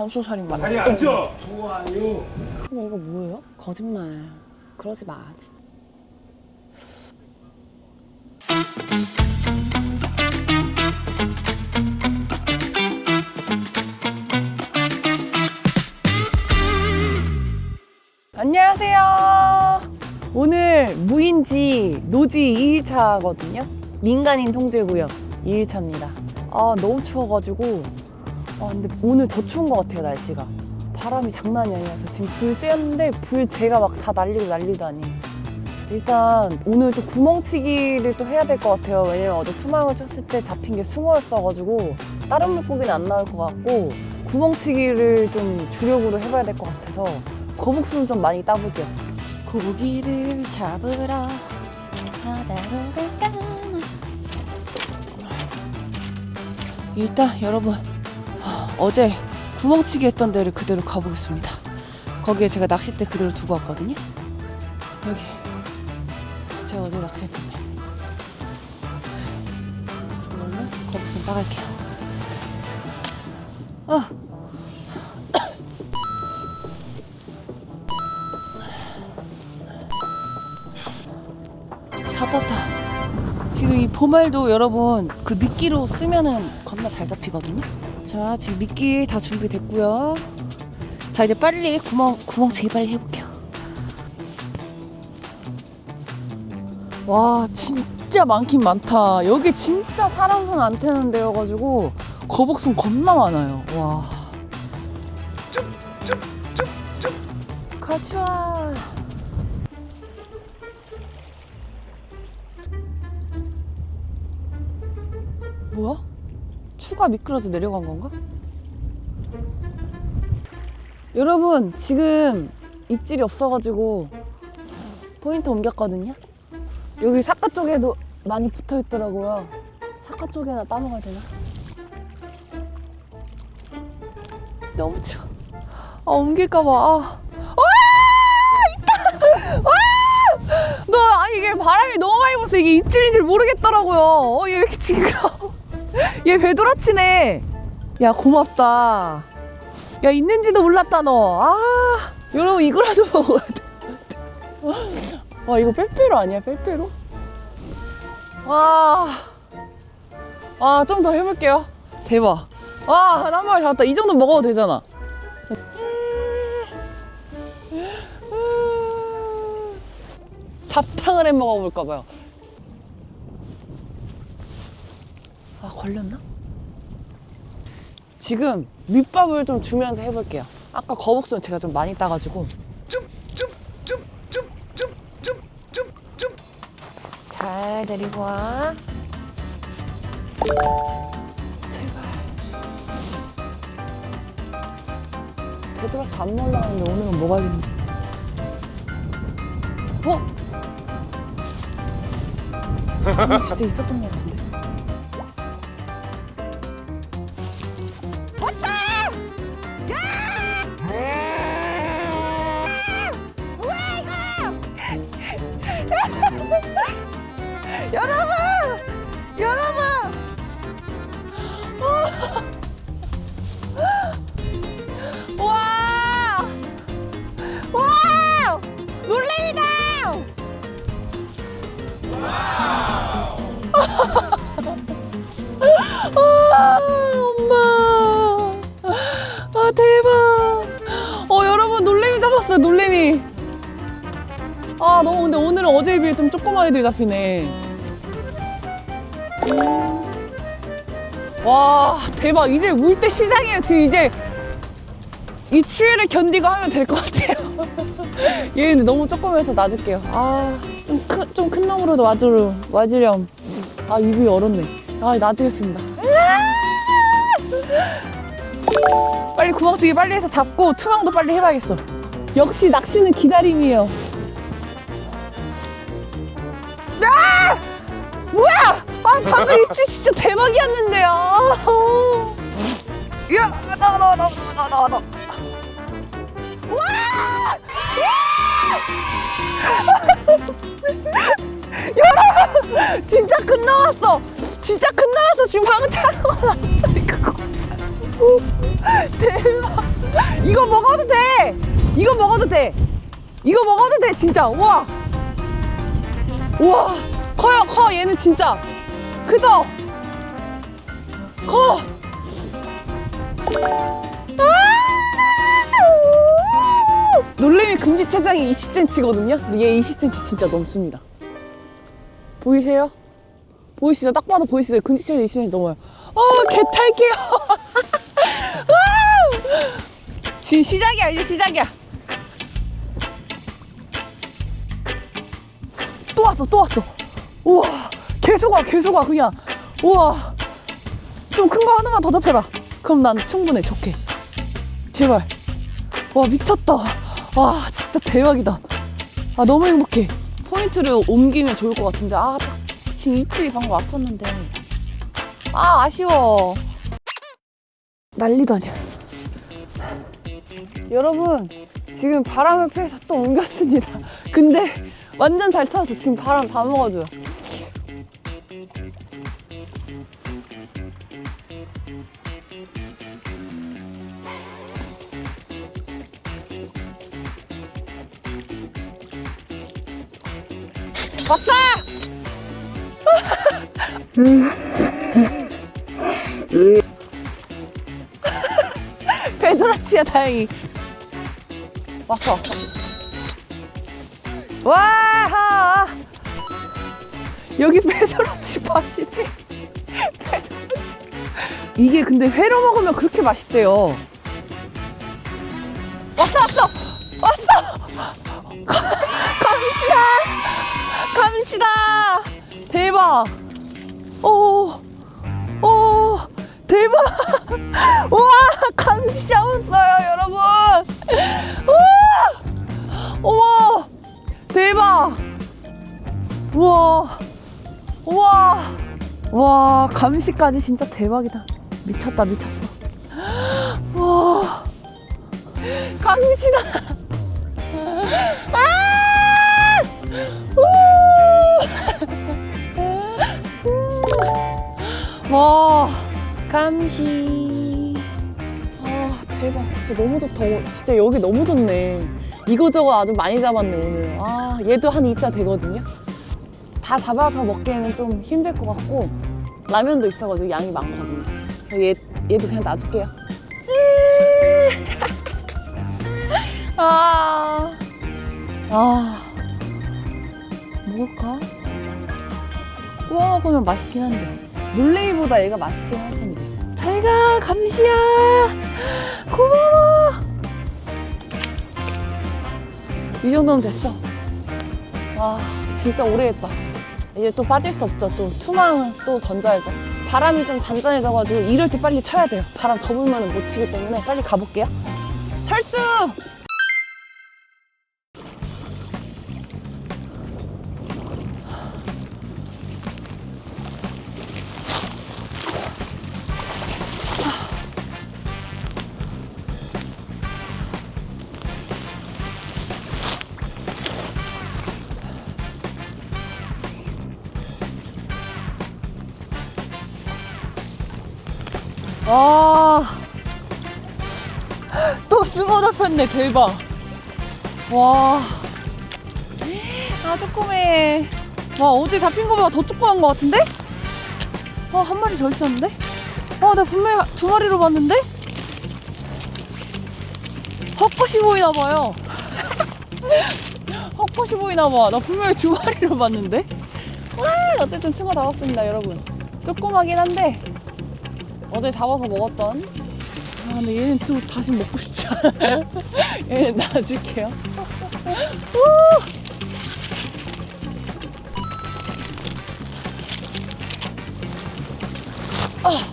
단소 살인마. 자리 앉아. 좋아요. 그럼 이거 뭐예요? 거짓말. 그러지 마. 안녕하세요. 오늘 무인지 노지 2일차거든요. 민간인 통제구역 2일차입니다. 아, 너무 추워가지고. 아, 근데 오늘 더 추운 것 같아요, 날씨가. 바람이 장난이 아니라서 지금 불 쬐는데 불 제가 막 다 날리고 난리다니. 일단 오늘 또 구멍치기를 또 해야 될 것 같아요. 왜냐면 어제 투망을 쳤을 때 잡힌 게 숭어였어가지고 다른 물고기는 안 나올 것 같고 구멍치기를 좀 주력으로 해봐야 될 것 같아서 거북수는 좀 많이 따볼게요. 고기를 잡으러 바다로 갈까나. 일단 여러분 어제 구멍치기 했던 데를 그대로 가보겠습니다. 거기에 제가 낚싯대 그대로 두고 왔거든요. 여기 제가 어제 낚시했던 데. 자, 이걸로 거북 좀 따갈게요. 아. 다 떴다. 지금 이 보말도 여러분 그 미끼로 쓰면은 겁나 잘 잡히거든요. 자, 지금 미끼 다 준비됐고요. 자, 이제 빨리 구멍 구멍치기 빨리 해볼게요. 와, 진짜 많긴 많다. 여기 진짜 사람 손 안 태는 데여가지고 거북손 겁나 많아요. 와. 가져와. 뭐야? 추가 미끄러져 내려간 건가? 여러분 지금 입질이 없어가지고 포인트 옮겼거든요. 여기 사카 쪽에도 많이 붙어 있더라고요. 사카 쪽에나 따먹어야 되나? 너무 추워. 아 옮길까봐. 아. 와 있다. 와. 너 아, 이게 바람이 너무 많이 불어서 이게 입질인 줄 모르겠더라고요. 어, 얘왜 이렇게 징그러? 얘 배도라치네. 야 고맙다. 야 있는지도 몰랐다 너. 아 여러분 이거라도 먹어야 돼. 와 이거 빼빼로 아니야 빼빼로? 와. 아좀 더 해볼게요. 대박. 와 한 마리 잡았다. 이 정도 먹어도 되잖아. 잡탕을 해 먹어볼까 봐요. 아 걸렸나? 지금 밑밥을 좀 주면서 해볼게요. 아까 거북선 제가 좀 많이 따가지고. 잘 데리고 와. 제발. 배도라치 안 올라가는데 오늘은 뭐가 있는데? 어? 아, 진짜 있었던 것 같은데. 근데 오늘은 어제에 비해 좀 조그만 애들 잡히네. 와 대박. 이제 물 때 시작이에요. 지금 이제 이 추위를 견디고 하면 될 것 같아요. 얘 근데 너무 조그매서 놔줄게요. 아 좀큰 큰 놈으로도 와주, 와주렴. 아 입이 얼었네. 아 놔주겠습니다. 빨리 구멍치기 빨리 해서 잡고 투망도 빨리 해봐야겠어. 역시 낚시는 기다림이에요 방금 입질 진짜 대박이었는데요. 야, 나가 나가 나가 나가 나가 나가. 와! 여러분, 진짜 큰 나왔어. 진짜 큰 나왔어. 지금 방금 차고 나왔다니까. 대박. 이거 먹어도 돼. 이거 먹어도 돼, 진짜. 우와. 우와. 커요, 커. 얘는 진짜. 크죠? 커. 아! 놀래미 금지 체장이 20cm거든요. 근데 얘 20cm 진짜 넘습니다. 보이세요? 보이시죠? 딱 봐도 보이시죠? 금지 체장 20cm 넘어요. 어, 개 탈게요. 지금 시작이야, 이제 시작이야. 또 왔어, 또 왔어. 우와, 계속 와, 계속 와, 그냥. 우와. 좀 큰 거 하나만 더 잡혀라. 그럼 난 충분해, 좋게. 제발. 와, 미쳤다. 와, 진짜 대박이다. 아, 너무 행복해. 포인트를 옮기면 좋을 것 같은데, 아, 딱 지금 입질이 방금 왔었는데. 아, 아쉬워. 난리도 아니야. 여러분, 지금 바람을 피해서 또 옮겼습니다. 근데 완전 잘 타서 지금 바람 다 먹어줘요. 왔다! 베드라치야 다행히. 왔어 왔어. 와 여기 베드라치 맛이네. 베드라치. 이게 근데 회로 먹으면 그렇게 맛있대요. 왔어 감시다 대박 오 오, 대박! 우와, 감시 잡았어요, 여러분! 우와! 대박! 우와! 우와! 와, 감시까지 진짜 대박이다. 미쳤다, 미쳤어. 와! 감시다! 아! 와 감시. 아 대박. 진짜 너무 좋다. 어, 진짜 여기 너무 좋네. 이거저거 아주 많이 잡았네 오늘. 아 얘도 한 2자 되거든요? 다 잡아서 먹기에는 좀 힘들 것 같고 라면도 있어가지고 양이 많거든요. 그래서 얘, 얘도 그냥 놔줄게요. 아, 아. 먹을까? 구워 먹으면 맛있긴 한데 놀래미보다 얘가 맛있긴 할 텐데. 잘 가 감시야 고마워. 이 정도면 됐어. 와 진짜 오래 했다. 이제 또 빠질 수 없죠. 또 투망 또 던져야죠. 바람이 좀 잔잔해져가지고 이럴 때 빨리 쳐야 돼요. 바람 더 불면 못 치기 때문에 빨리 가볼게요. 철수! 잡혔네, 대박. 와. 아, 조그매. 와, 어제 잡힌 거보다 더 조그만 거 같은데? 어, 한 마리 더 있었는데? 어, 나 분명히 두 마리로 봤는데? 헛것이 보이나 봐요. 헛것이 보이나 봐. 나 분명히 두 마리로 봤는데? 아, 어쨌든 숭어 잡았습니다, 여러분. 조그마긴 한데, 어제 잡아서 먹었던 아 근데 얘는 좀 다시 먹고 싶지 않아요 얘는 놔줄게요 우! 아.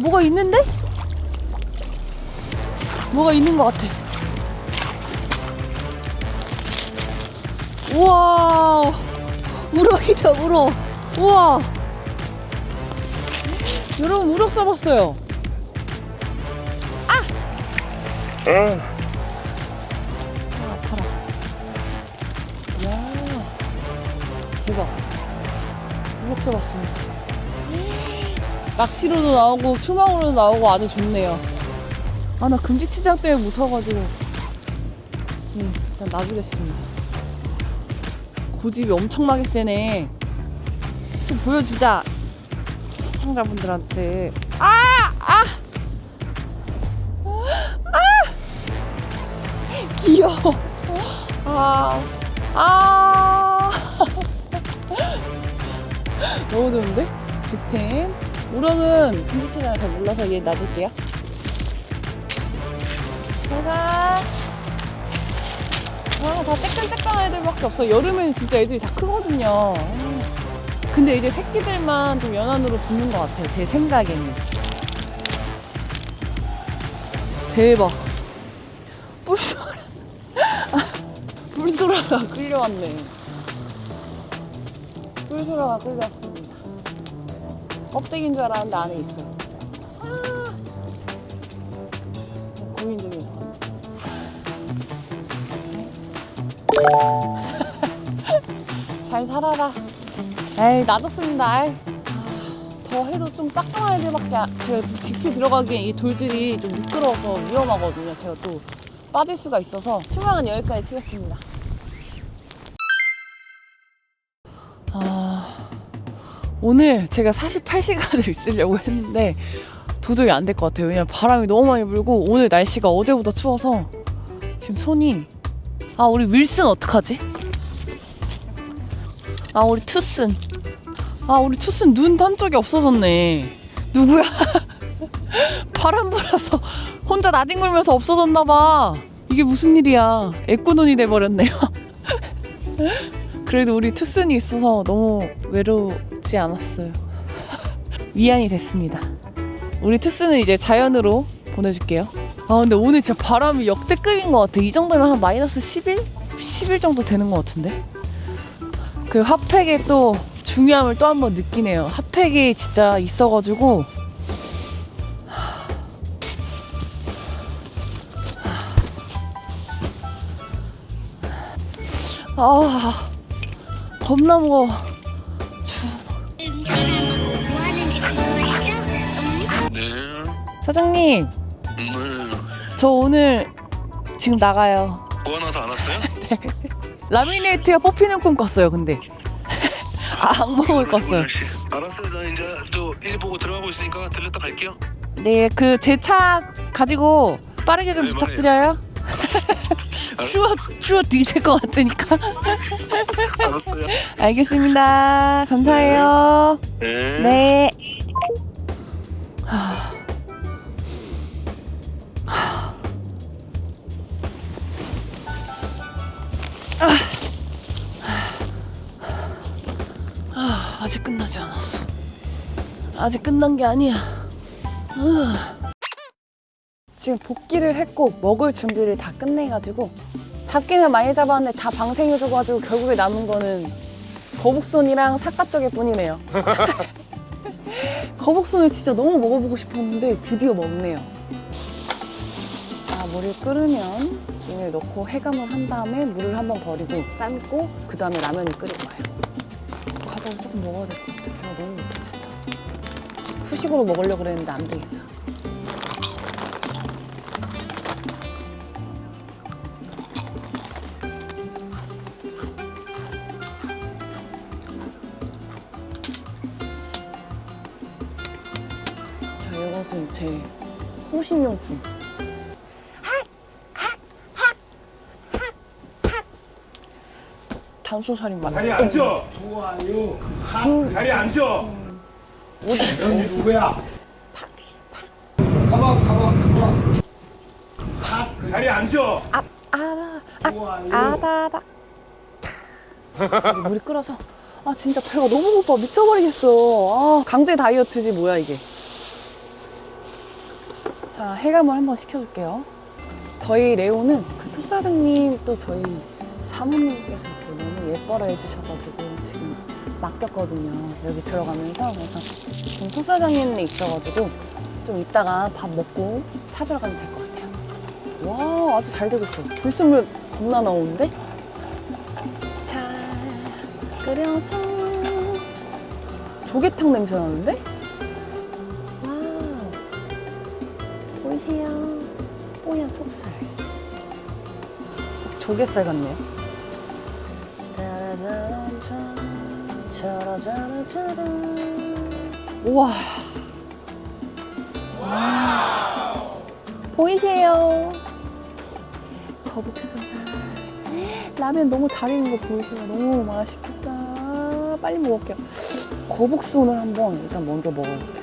뭐가 있는데? 뭐가 있는 것 같아. 우와, 우럭이다, 우럭. 우와. 여러분, 우럭 잡았어요. 아! 응. 아, 파라. 야, 대박. 우럭 잡았어요. 낚시로도 나오고, 추망으로도 나오고 아주 좋네요. 아 나 금지치장 때문에 무서워가지고. 음, 일단 놔주겠습니다. 고집이 엄청나게 세네. 좀 보여주자. 시청자분들한테. 아! 아! 아! 귀여워. 아. 아. 너무 좋은데? 득템. 우럭은 금지체장을 잘 몰라서 얘 놔줄게요. 제가 아, 다 쬐끈쬐끈한 애들밖에 없어. 여름에는 진짜 애들이 다 크거든요. 음. 근데 이제 새끼들만 좀 연안으로 붙는 것 같아요. 제 생각에는. 대박. 뿔소라. 뿔소라가 끌려왔네. 뿔소라가 끌려왔습니다. 껍데기인 줄 알았는데 안에 있어. 아. 고민 중이야. 잘 살아라. 에이, 놔뒀습니다. 아, 더 해도 좀 따끔한 애들밖에 안- 제가 깊이 들어가기엔 이 돌들이 좀 미끄러워서 위험하거든요. 제가 또 빠질 수가 있어서 투명은 여기까지 치겠습니다. 아, 오늘 제가 48시간을 있으려고 했는데 도저히 안 될 것 같아요. 왜냐면 바람이 너무 많이 불고 오늘 날씨가 어제보다 추워서 지금 손이 아 우리 윌슨 어떡하지? 아 우리 투슨. 아 우리 투슨 눈 한쪽이 없어졌네. 누구야? 바람 불어서 혼자 나뒹굴면서 없어졌나 봐. 이게 무슨 일이야? 애꾸눈이 돼버렸네요. 그래도 우리 투슨이 있어서 너무 외롭지 않았어요. 위안이 됐습니다. 우리 투스는 이제 자연으로 보내줄게요. 아 근데 오늘 진짜 바람이 역대급인 것 같아. 이 정도면 한 마이너스 11? 10일 정도 되는 것 같은데. 그 핫팩의 또 중요함을 또 한 번 느끼네요. 핫팩이 진짜 있어가지고 아 겁나 무거워. 뭐 하는지 궁금하시죠? 음? 네. 사장님, 네. 저 오늘 지금 나가요. 뭐 하나 안 왔어요? 라미네이트가 뽑히는 꿈 꿨어요, 근데. 아, 악몽을 꿨어요. 알았어요. 나 이제 또일 보고 들어가고 있으니까 들렸다 갈게요. 네, 그 제 차 가지고 빠르게 좀 네, 부탁드려요. 추워, 추워 뒤질 것 같으니까. 알았어요. 알겠습니다. 감사해요. 네. 네. 아, 아직 끝나지 않았어. 아직 끝난 게 아니야. 으. 지금 복귀를 했고 먹을 준비를 다 끝내가지고 잡기는 많이 잡았는데 다 방생해줘가지고 결국에 남은 거는 거북손이랑 사과쪽일 뿐이네요. 거북손을 진짜 너무 먹어보고 싶었는데 드디어 먹네요. 자, 물을 끓으면 물을 넣고 해감을 한 다음에 물을 한번 버리고 삶고 그 다음에 라면을 끓이고 와요. 조금 먹어야 될 것 같아요. 배가 너무 고파 진짜. 후식으로 먹으려고 그랬는데 안 되겠어. 자, 이것은 제 호신용품. 단소살인마다. 자리 앉아. 좋아요. 자리 앉아. 넌 누구야? 가만 가만 가만. 자리 앉아. 알아, 좋아요. 아다다. 물이 끓어서 아 진짜 배가 너무 고파 미쳐버리겠어. 아, 강제 다이어트지 뭐야 이게. 자 해감을 한번 시켜줄게요. 저희 레오는 그 톱사장님 또 저희 사모님께서 예뻐라 해주셔가지고 지금 맡겼거든요. 여기 들어가면서 그래서 지금 톱사장님네 있어가지고 좀 이따가 밥 먹고 찾으러 가면 될 것 같아요. 와 아주 잘 되고 있어. 불순물 겁나 나오는데? 자 끓여줘. 조개탕 냄새 나는데? 와우. 보이세요? 뽀얀 속살. 조개살 같네요. 우와. 보이세요? 거북선살. 라면 너무 잘 익은 거 보이세요? 너무 맛있겠다. 빨리 먹을게요. 거북손을 한번 일단 먼저 먹어볼게요.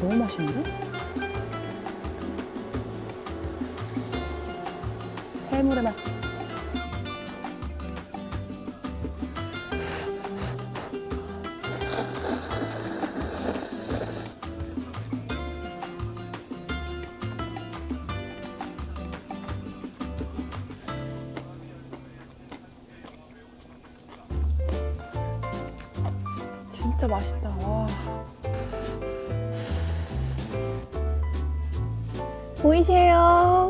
너무 맛있는데? 해물의 맛. 진짜 맛있다. 와. 보이세요?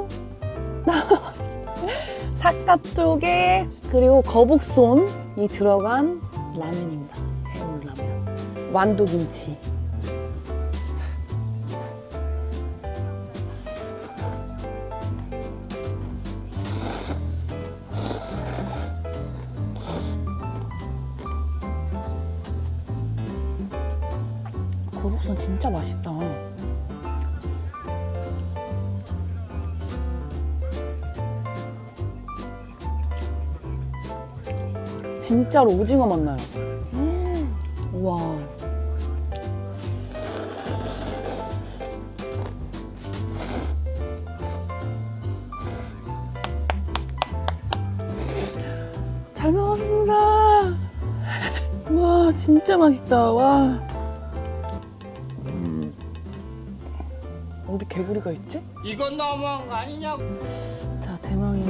사과 쪽에 그리고 거북손이 들어간 라면입니다. 해물 라면. 완도 김치. 거북손 진짜 맛있다. 진짜로 오징어 맛 나요. 음, 우와. 잘 먹었습니다. 와, 진짜 맛있다. 와. 음. 어디 개구리가 있지? 이건 너무한 거 아니냐고. 자, 대망이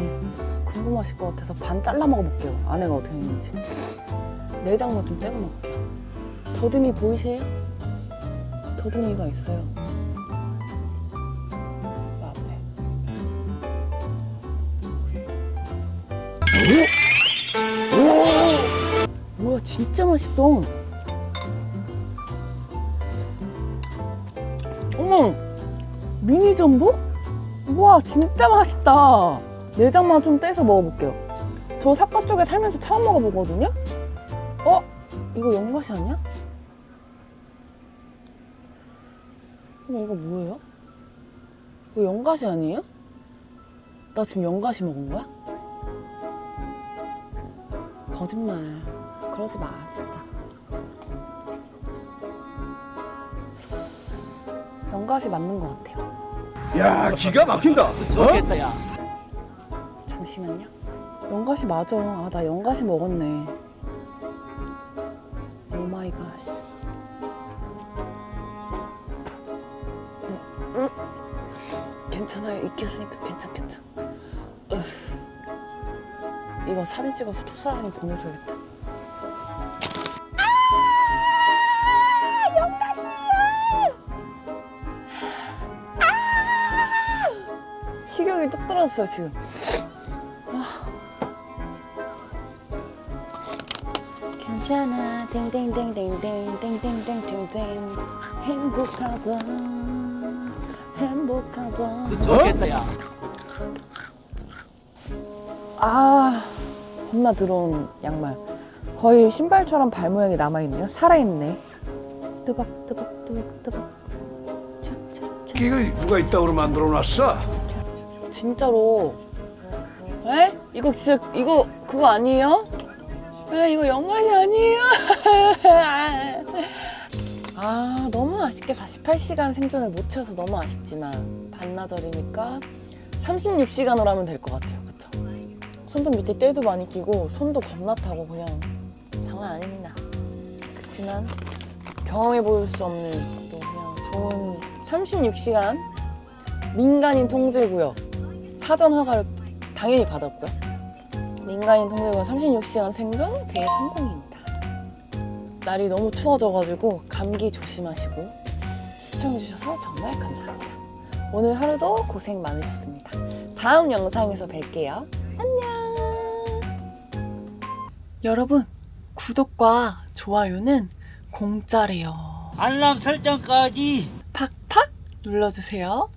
궁금하실 것 같아서 반 잘라 먹어볼게요. 안에가 어떻게 있는지. 내장만 좀 떼고 먹을게요. 더듬이 보이세요? 더듬이가 있어요. 이 앞에. 뭐야, 진짜 맛있어. 어머, 미니 전복? 우와 진짜 맛있다 내장만 좀 떼서 먹어볼게요 저 사과 쪽에 살면서 처음 먹어보거든요 어? 이거 연가시 아니야? 어머 이거 뭐예요? 이거 연가시 아니에요? 나 지금 연가시 먹은 거야? 거짓말 그러지 마 진짜 연가시 맞는 것 같아요 야 기가 막힌다. 어? 잠시만요. 연가시 맞아. 아, 나 연가시 먹었네. 오 마이 갓. 음, 괜찮아요. 익혔으니까 괜찮겠죠. 으. 이거 사진 찍어서 토사랑이 보내줘야겠다. 아! 연가시야! 식욕이 뚝 떨어졌어요 지금. 괜찮아. 땡땡땡땡땡땡땡땡땡땡 행복하다. 행복하다. 좋겠다 야. 아 겁나 들어온 양말. 거의 신발처럼 발 모양이 남아있네요. 살아있네. 뜨박 뜨박 뜨박 뜨박 착착착. 이거 누가 이따구로 만들어 놨어? 진짜로. 에? 이거 진짜 이거 그거 아니에요? 에 이거 연관이 아니에요? 아 너무 아쉽게 48시간 생존을 못 채워서 너무 아쉽지만 반나절이니까 36시간으로 하면 될 것 같아요 그쵸? 손도 밑에 때도 많이 끼고 손도 겁나 타고 그냥 장난 아닙니다 그렇지만 경험해 볼 수 없는 또 그냥 좋은 36시간 민간인 통제구역 사전 허가를 당연히 받았고요. 민간인 통제구역 36시간 생존 그게 성공입니다. 날이 너무 추워져가지고 감기 조심하시고 시청해주셔서 정말 감사합니다. 오늘 하루도 고생 많으셨습니다. 다음 영상에서 뵐게요. 안녕. 여러분, 구독과 좋아요는 공짜래요. 알람 설정까지 팍팍 눌러주세요.